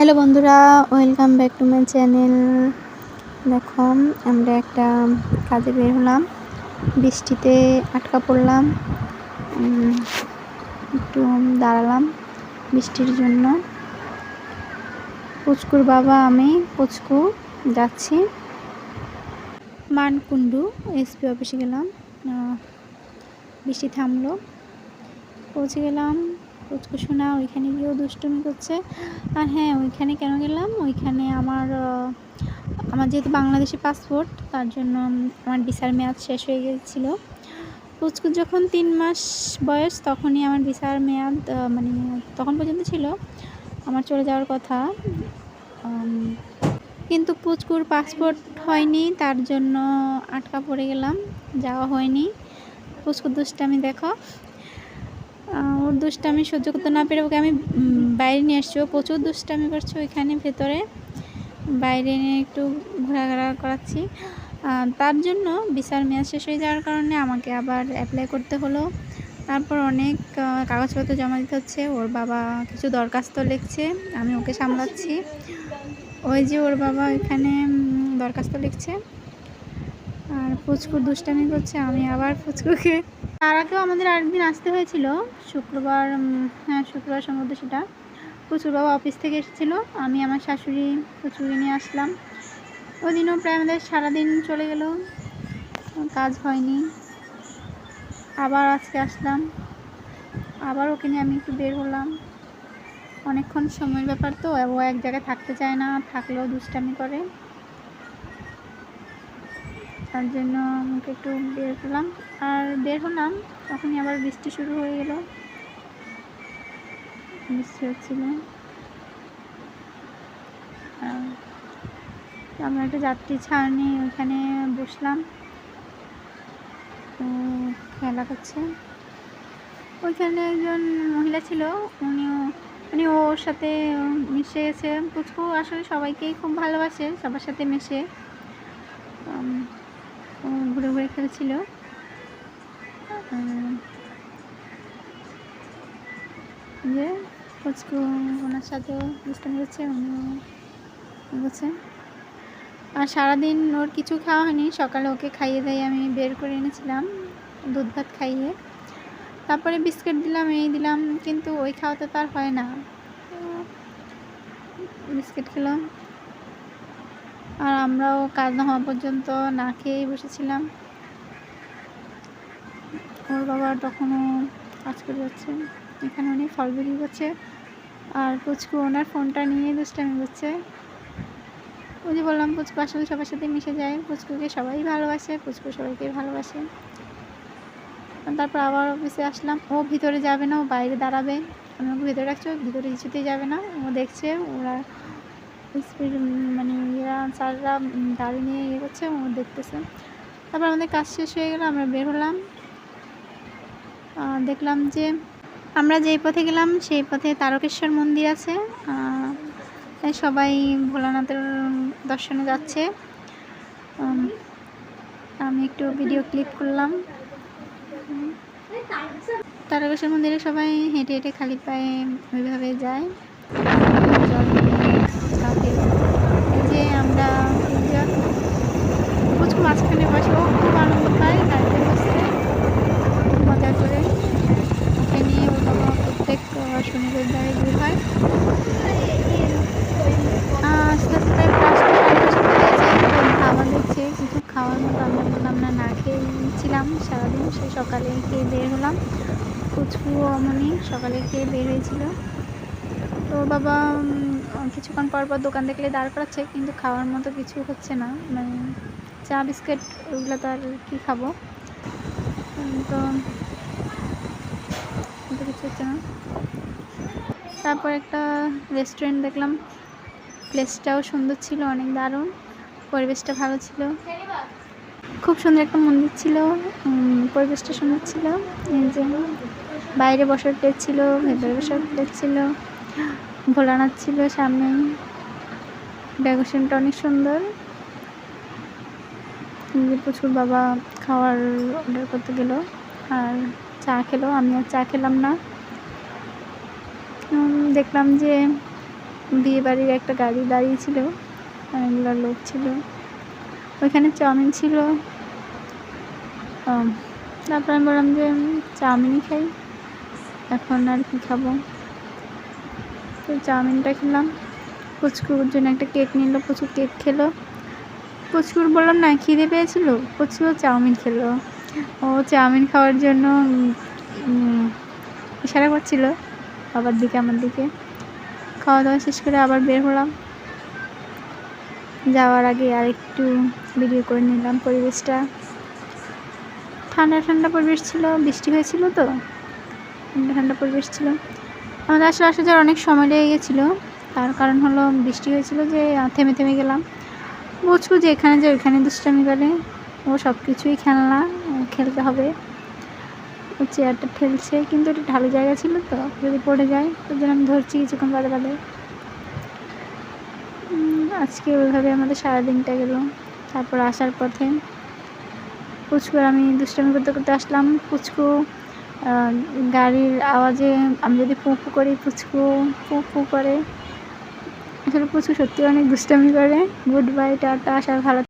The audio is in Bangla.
হ্যালো বন্ধুরা, welcome back to my channel. দেখো, আমরা একটা কাজে বের হলাম। বৃষ্টিতে আটকা পড়লাম। একটু দাঁড়ালাম বৃষ্টির জন্য। পুচকুর বাবা, আমি, পুচকু, যাচ্ছি। মানকুণ্ডু, এসপি অফিসে গেলাম। বৃষ্টি থামলো। পৌঁছে গেলাম। পুচকু শোনা ওইখানে গিয়েও দুষ্টুমি করছে। আর হ্যাঁ ওইখানে কেন গেলাম? ওইখানে আমার আমার যেহেতু বাংলাদেশি পাসপোর্ট তার জন্য আমার ভিসার মেয়াদ শেষ হয়ে গিয়েছিল। পুচকু যখন তিন মাস বয়স, তখনই আমার ভিসার মেয়াদ মানে তখন পর্যন্ত ছিল। আমার চলে যাওয়ার কথা। কিন্তু পুচকুর পাসপোর্ট হয়নি, তার জন্য আটকা পড়ে গেলাম। যাওয়া হয়নি। পুচকুর দুষ্টামি দেখো। ওর দুষ্টামি সহ্য করতে না পেরে ওকে আমি বাইরে নিয়ে আসছি। ও প্রচুর দুষ্টামি করছে ওইখানে ভেতরে। বাইরে নিয়ে একটু ঘোরাঘোরা করাচ্ছি। তার জন্য বিচার মেয়াদ শেষ হয়ে যাওয়ার কারণে আমাকে আবার অ্যাপ্লাই করতে হলো। তারপর অনেক কাগজপত্র জমা দিতে হচ্ছে। ওর বাবা কিছু দরখাস্ত লিখছে, আমি ওকে সামলাচ্ছি। ওই যে ওর বাবা ওইখানে দরখাস্ত লিখছে। আর পুচকু দুষ্টামি করছে, আমি আবার ফুচকুকে। তার আগেও আমাদের আরেকদিন আসতে হয়েছিল, শুক্রবার হ্যাঁ শুক্রবার সম্ভবত সেটা। প্রচুর বাবা অফিস থেকে এসেছিল, আমি আমার শাশুড়ি প্রচুরকে নিয়ে আসলাম। ওই দিনও প্রায় আমাদের সারাদিন চলে গেল, কাজ হয়নি। আবার আজকে আসলাম, আবার ওকে নিয়ে আমি একটু বের হলাম। অনেকক্ষণ সময়ের ব্যাপার তো, ও এক জায়গায় থাকতে চায় না, থাকলেও দুষ্টামি করে। তার জন্য আমাকে একটু বের হলাম আর বের হলাম, তখনই আবার বৃষ্টি শুরু হয়ে গেল। বৃষ্টি হচ্ছিল। আমরা একটা যাত্রী ছাউনি ওইখানে বসলাম। খেলা করছে। ওইখানে একজন মহিলা ছিল, উনিও, উনি ওর সাথে মিশে গেছে। পুচকু আসলে সবাইকেই খুব ভালোবাসে, সবার সাথে মেশে। ঘুরে ঘুরে খেলছিল। যে পুচকু ওনার সাথেও দুষ্টামি করছে উনিও করছে আর সারাদিন ওর কিছু খাওয়া হয়নি, সকালে ওকে খাইয়ে দেয় আমি বের করে এনেছিলাম, দুধ ভাত খাইয়ে। তারপরে বিস্কিট দিলাম, এই দিলাম, কিন্তু ওই খাওয়াতে তার হয় না। বিস্কিট খেলাম। আর আমরাও কাজ না হওয়া পর্যন্ত না খেয়েই বসেছিলাম। ওর বাবা তখনও কাজ করে যাচ্ছে। এখানে উনি ফল বিক্রি করছে। আর পুচকু ওনার ফোনটা নিয়ে দুষ্টামি করছে। ওই যে বললাম, পুচকু আসলে সবার সাথে মিশে যায়। পুচকুকে সবাই ভালোবাসে, পুচকু সবাইকে ভালোবাসে। তারপর আবার অফিসে আসলাম। ও ভিতরে যাবে না, ও বাইরে দাঁড়াবে। আমি ওকে ভিতরে রাখছি ভিতরে কিছুতেই যাবে না। ও দেখছে, ওরা স্পিড মানে এরা স্যাররা গাড়ি নিয়ে ইয়ে করছে, ও দেখতেছে। তারপর আমাদের কাজ শেষ হয়ে গেল, আমরা বের হলাম। দেখলাম যে আমরা যেই পথে গেলাম, সেই পথে তারকেশ্বর মন্দির আছে। সবাই ভোলানাথের দর্শনে যাচ্ছে। আমি একটু ভিডিও ক্লিক করলাম। তারকেশ্বর মন্দিরে সবাই হেঁটে হেঁটে খালি পায়ে ওইভাবে যায় জল নিয়ে চা খেয়ে। এই যে আমরা তিনজন পুচকু মাঝখানে বসে ও খুব আনন্দ পায় গাড়িতে বসতে খুব মজা করে ওকে নিয়ে ওর বাবা জায়গায় বের হয় আস্তে আস্তে দিচ্ছে কিছু খাওয়ার মতো আমরা বললাম না না খেয়ে ছিলাম সারাদিন, সে সকালে খেয়ে বের হলাম। কুচকু অমনি সকালে খেয়ে বের হয়েছিল। তো বাবা কিছুক্ষণ পর পর দোকান দেখলে দাঁড় করাচ্ছে, কিন্তু খাওয়ার মতো কিছু হচ্ছে না। মানে চা, বিস্কিট, ওগুলো তো আর কী খাব? তো হচ্ছে না তারপর একটা রেস্টুরেন্ট দেখলাম। প্লেসটাও সুন্দর ছিল, অনেক দারুণ। পরিবেশটা ভালো ছিল। খুব সুন্দর একটা মন্দির ছিল। পরিবেশটা সুন্দর ছিল। যে বাইরে বসার প্লেস ছিল, ভেতরে বসার প্লেস ছিল। ভোলানাথ ছিল সামনে। ডেকোরেশনটা অনেক সুন্দর। প্রচুর বাবা খাওয়ার অর্ডার করতে গেল। আর চা খেলো। আমি আর চা খেলাম না। দেখলাম যে বিয়ে বাড়ির একটা গাড়ি দাঁড়িয়েছিল, অনেকগুলো লোক ছিল। ওইখানে চাউমিন ছিল। তারপর আমি বললাম যে চাউমিনই খাই, এখন আর কি খাব? তো চাউমিনটা খেলাম। পুচকুর জন্য একটা কেক নিল প্রচুর কেক খেলো। পুচকুর বললাম, না, খিদে পেয়েছিল? প্রচুর চাউমিন খেলো। ও চাউমিন খাওয়ার জন্য ইশারা করছিল। বাবার দিকে, আমার দিকে। খাওয়া দাওয়া শেষ করে আবার বের হলাম। যাওয়ার আগে আর একটু ভিডিও করে নিলাম পরিবেশটা। ঠান্ডা ঠান্ডা পরিবেশ ছিল, বৃষ্টি হয়েছিল তো। ঠান্ডা ঠান্ডা পরিবেশ ছিল। আমাদের আসলে আসলে যাওয়ার অনেক সময় লেগে গেছিল। তার কারণ হলো বৃষ্টি হয়েছিল যে থেমে থেমে গেলাম। বুঝব যে এখানে যে ওইখানে দুষ্টামি করে। ও সব কিছুই খেলনা, খেলতে হবে। ও চেয়ারটা ঠেলছে কিন্তু এটা ঢালু জায়গা ছিল তো, যদি পড়ে যায় ওই জন্য আমি ধরছি কিছুক্ষণ বাদে বাদে। আজকে ওইভাবে আমাদের সারাদিনটা গেল। তারপর আসার পথে পুচকুর আমি দুষ্টামি করতে করতে আসলাম। পুচকু গাড়ির আওয়াজে আমি যদি ফু ফু করি পুচকু ফু ফু করে। আসলে পুচকু সত্যি অনেক দুষ্টামি করে। গুড বাই টাটা আসার ভালো